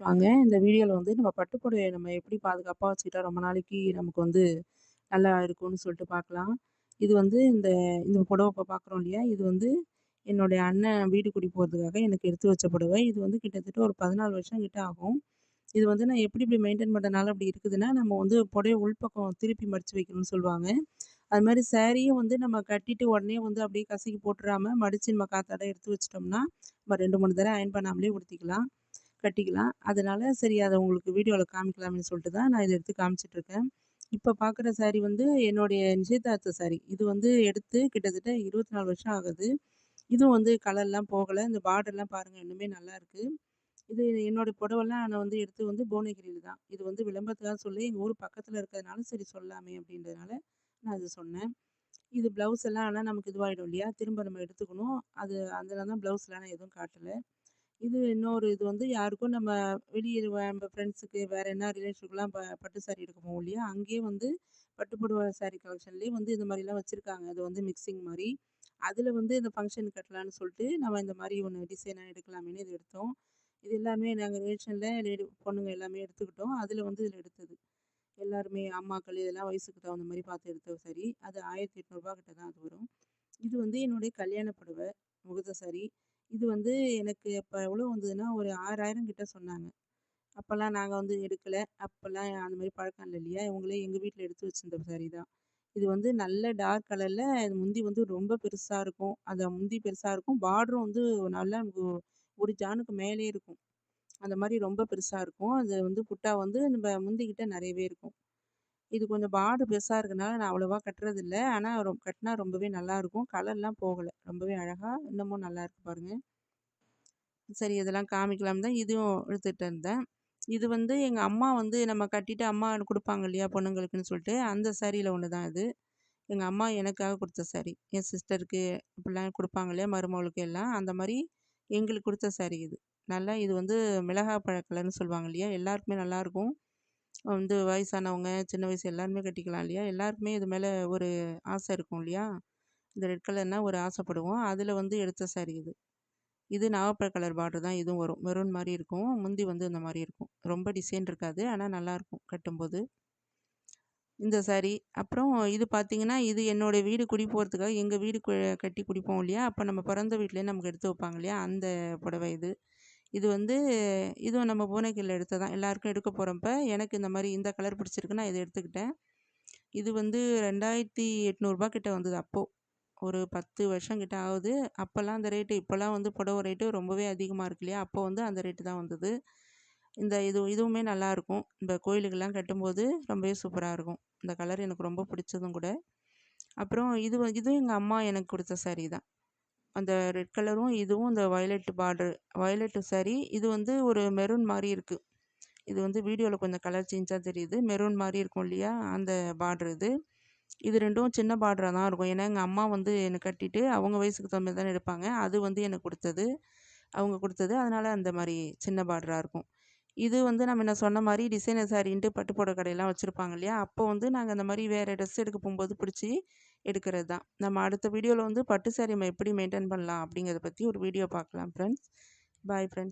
வாங்க இந்த வீடியோவில் வந்து நம்ம பட்டுப்புடவை நம்ம எப்படி பாதுகாப்பாக வச்சுக்கிட்டா ரொம்ப நாளைக்கு நமக்கு வந்து நல்லா இருக்கும்னு சொல்லிட்டு பார்க்கலாம் இது வந்து இந்த இந்த புடவை இப்போ பார்க்குறோம் இல்லையா? இது வந்து என்னுடைய அண்ணன் வீடு குடி போகிறதுக்காக எனக்கு எடுத்து வச்ச புடவை. இது வந்து கிட்டத்தட்ட ஒரு பதினாலு வருஷம் கிட்ட ஆகும். இது வந்து நான் எப்படி இப்படி மெயின்டைன் பண்ணுறதுனால அப்படி இருக்குதுன்னா நம்ம வந்து புடவை உள்பக்கம் திருப்பி மடித்து வைக்கணும்னு சொல்லுவாங்க. அது மாதிரி சேரீயும் வந்து நம்ம கட்டிட்டு உடனே வந்து அப்படியே கசக்கி போட்டுறாம மடித்து நம்ம காத்தாட எடுத்து வச்சிட்டோம்னா நம்ம ரெண்டு மூணு தடவை அயன் பண்ணாமலே உடுத்திக்கலாம். கட்டிக்கலாம். அதனால் சரி அதை உங்களுக்கு வீடியோவில் காமிக்கலாம்னு சொல்லிட்டு தான் நான் இதை எடுத்து காமிச்சிட்ருக்கேன். இப்போ பார்க்குற சாரீ வந்து என்னுடைய நிச்சயதார்த்த சாரீ இது வந்து எடுத்து கிட்டத்தட்ட இருபத்தி நாலு வருஷம் ஆகுது. இதுவும் வந்து கலர்லாம் போகலை. இந்த பார்டர்லாம் பாருங்கள் இன்னுமே நல்லாயிருக்கு இது என்னோடய புடவெல்லாம் நான் வந்து எடுத்து வந்து புவனகிரியில் தான். இது வந்து விளம்பரத்துக்காக சொல்லி எங்கள் ஊர் பக்கத்தில் இருக்கிறதுனால சரி சொல்லாமே அப்படின்றதுனால நான் அது சொன்னேன். இது ப்ளவுஸ் எல்லாம் ஆனால் நமக்கு இதுவாகிடும் இல்லையா? திரும்ப நம்ம எடுத்துக்கணும். அது அதனால தான் ப்ளவுஸ்லாம் நான் எதுவும் காட்டலை. இது இன்னொரு இது வந்து யாருக்கும் நம்ம வெளியே நம்ம ஃப்ரெண்ட்ஸுக்கு வேறு என்ன ரிலேஷனுக்குலாம் ப பட்டு சாரீ எடுக்க போவோம் இல்லையா? அங்கேயே வந்து பட்டு சாரீ கலெக்ஷன்லேயே வந்து இந்த மாதிரிலாம் வச்சுருக்காங்க. அது வந்து மிக்சிங் மாதிரி. அதில் வந்து இந்த ஃபங்க்ஷன் கட்டலான்னு சொல்லிட்டு நம்ம இந்த மாதிரி ஒன்று டிசைனாக எடுக்கலாமேனு இது எடுத்தோம். இது எல்லாமே நாங்கள் ரிலேஷனில் லேடி பொண்ணுங்க எல்லாமே எடுத்துக்கிட்டோம். அதில் வந்து இதில் எடுத்தது. எல்லாருமே அம்மாக்கள் இதெல்லாம் வயசுக்கு தகுந்த மாதிரி பார்த்து எடுத்த சரி அது ஆயிரத்தி எட்நூறுபா கிட்ட தான் அது வரும். இது வந்து என்னுடைய கல்யாண புடவை முகத சரி இது வந்து எனக்கு இப்போ எவ்வளோ வந்ததுன்னா ஒரு ஆறாயிரம் கிட்ட சொன்னாங்க. அப்போல்லாம் நாங்கள் வந்து எடுக்கலை. அப்போல்லாம் அந்த மாதிரி பழக்கம் இல்லை இல்லையா? இவங்களே எங்கள் வீட்டில் எடுத்து வச்சிருந்த சாரீ தான். இது வந்து நல்ல டார்க் கலரில் முந்தி வந்து ரொம்ப பெருசாக இருக்கும். அந்த முந்தி பெருசாக இருக்கும். பார்டரும் வந்து நல்லா நமக்கு ஒரு ஜானுக்கு மேலே இருக்கும். அந்த மாதிரி ரொம்ப பெருசாக இருக்கும். அது வந்து புட்டா வந்து நம்ம முந்திக்கிட்ட நிறையவே இருக்கும். இது கொஞ்சம் பாடு பெருசாக இருக்கனால நான் அவ்வளோவா கட்டுறதில்ல. ஆனால் ரொ கட்டினா ரொம்பவே நல்லாயிருக்கும் கலர்லாம் போகலை. ரொம்பவே அழகாக இன்னமும் நல்லாயிருக்கு பாருங்கள் சரி இதெல்லாம் காமிக்கலாம் தான் இதுவும் எடுத்துகிட்டு இருந்தேன் இது வந்து எங்கள் அம்மா வந்து நம்ம கட்டிட்டு அம்மா கொடுப்பாங்க இல்லையா பொண்ணுங்களுக்குன்னு சொல்லிட்டு அந்த சாரியில் ஒன்று தான் இது. எங்கள் அம்மா எனக்காக கொடுத்த சாரி. என் சிஸ்டருக்கு இப்படிலாம் கொடுப்பாங்க இல்லையா மருமகளுக்கு எல்லாம். அந்த மாதிரி எங்களுக்கு கொடுத்த சாரி இது. நல்லா இது வந்து மிளகா பழ சொல்லுவாங்க இல்லையா எல்லாருக்குமே நல்லாயிருக்கும் வந்து வயசானவங்க சின்ன வயசு எல்லாருமே கட்டிக்கலாம் இல்லையா? எல்லாருக்குமே இது மேலே ஒரு ஆசை இருக்கும் இல்லையா? இந்த ரெட் கலர்னால் ஒரு ஆசைப்படுவோம். அதில் வந்து எடுத்த சாரி இது. இது நாகப்பழ கலர் பார்டர் தான் இதுவும் வரும். மெரூன் மாதிரி இருக்கும். முந்தி வந்து இந்த மாதிரி இருக்கும். ரொம்ப டிசைன் இருக்காது. ஆனால் நல்லாயிருக்கும் கட்டும்போது. இந்த சாரி அப்புறம் இது பார்த்திங்கன்னா இது என்னோடய வீடு குடி போகிறதுக்காக எங்கள் வீடு கட்டி குடிப்போம் இல்லையா? அப்போ நம்ம பிறந்த வீட்லேயே நமக்கு எடுத்து வைப்பாங்க இல்லையா? அந்த புடவை இது. இது வந்து இதுவும் நம்ம புவனகிரியில் எடுத்தது தான் எல்லாருக்கும் எடுக்க போகிறப்ப எனக்கு இந்த மாதிரி இந்த கலர் பிடிச்சிருக்கு நான் இதை எடுத்துக்கிட்டேன். இது வந்து ரெண்டாயிரத்தி எட்நூறுபா கிட்ட வந்தது அப்போது ஒரு பத்து வருஷம் கிட்ட ஆகுது. அப்போல்லாம் அந்த ரேட்டு இப்போல்லாம் வந்து புடவை ரேட்டு ரொம்பவே அதிகமாக இருக்கு இல்லையா? அப்போ வந்து அந்த ரேட்டு தான் வந்தது. இந்த இது இதுவுமே நல்லாயிருக்கும் இந்த கோயிலுக்கெல்லாம் கட்டும்போது ரொம்பவே சூப்பராக இருக்கும். இந்த கலர் எனக்கு ரொம்ப பிடிச்சதும் கூட. அப்புறம் இது இதுவும் எங்கள் அம்மா எனக்கு கொடுத்த சாரீ தான். அந்த ரெட் கலரும் இதுவும் இந்த வயலட் பார்டர் வயலட்டு சரி இது வந்து ஒரு மெரூன் மாதிரி இருக்குது இது வந்து வீடியோவில் கொஞ்சம் கலர் சேஞ்சாக தெரியுது. மெரூன் மாதிரி இருக்கும் இல்லையா? அந்த பார்ட்ரு இது. இது ரெண்டும் சின்ன பார்டராக தான் இருக்கும். ஏன்னா எங்கள் அம்மா வந்து என்னை கட்டிட்டு அவங்க வயசுக்கு தகுந்த தானே எடுப்பாங்க. அது வந்து எனக்கு கொடுத்தது. அவங்க கொடுத்தது. அதனால் அந்த மாதிரி சின்ன பார்டராக இருக்கும். இது வந்து நம்ம என்ன சொன்ன மாதிரி டிசைனர் சாரின்ட்டு பட்டு புடவை கடையெல்லாம் வச்சுருப்பாங்க இல்லையா? அப்போ வந்து நாங்கள் அந்த மாதிரி வேறு ட்ரெஸ் எடுக்க போகும்போது பிடிச்சி எடுக்கிறது தான். நம்ம அடுத்த வீடியோவில் வந்து பட்டு சாரி நம்ம எப்படி மெயின்டைன் பண்ணலாம் அப்படிங்கிறத பற்றி ஒரு வீடியோ பார்க்கலாம் ஃப்ரெண்ட்ஸ் பாய் ஃப்ரெண்ட்ஸ்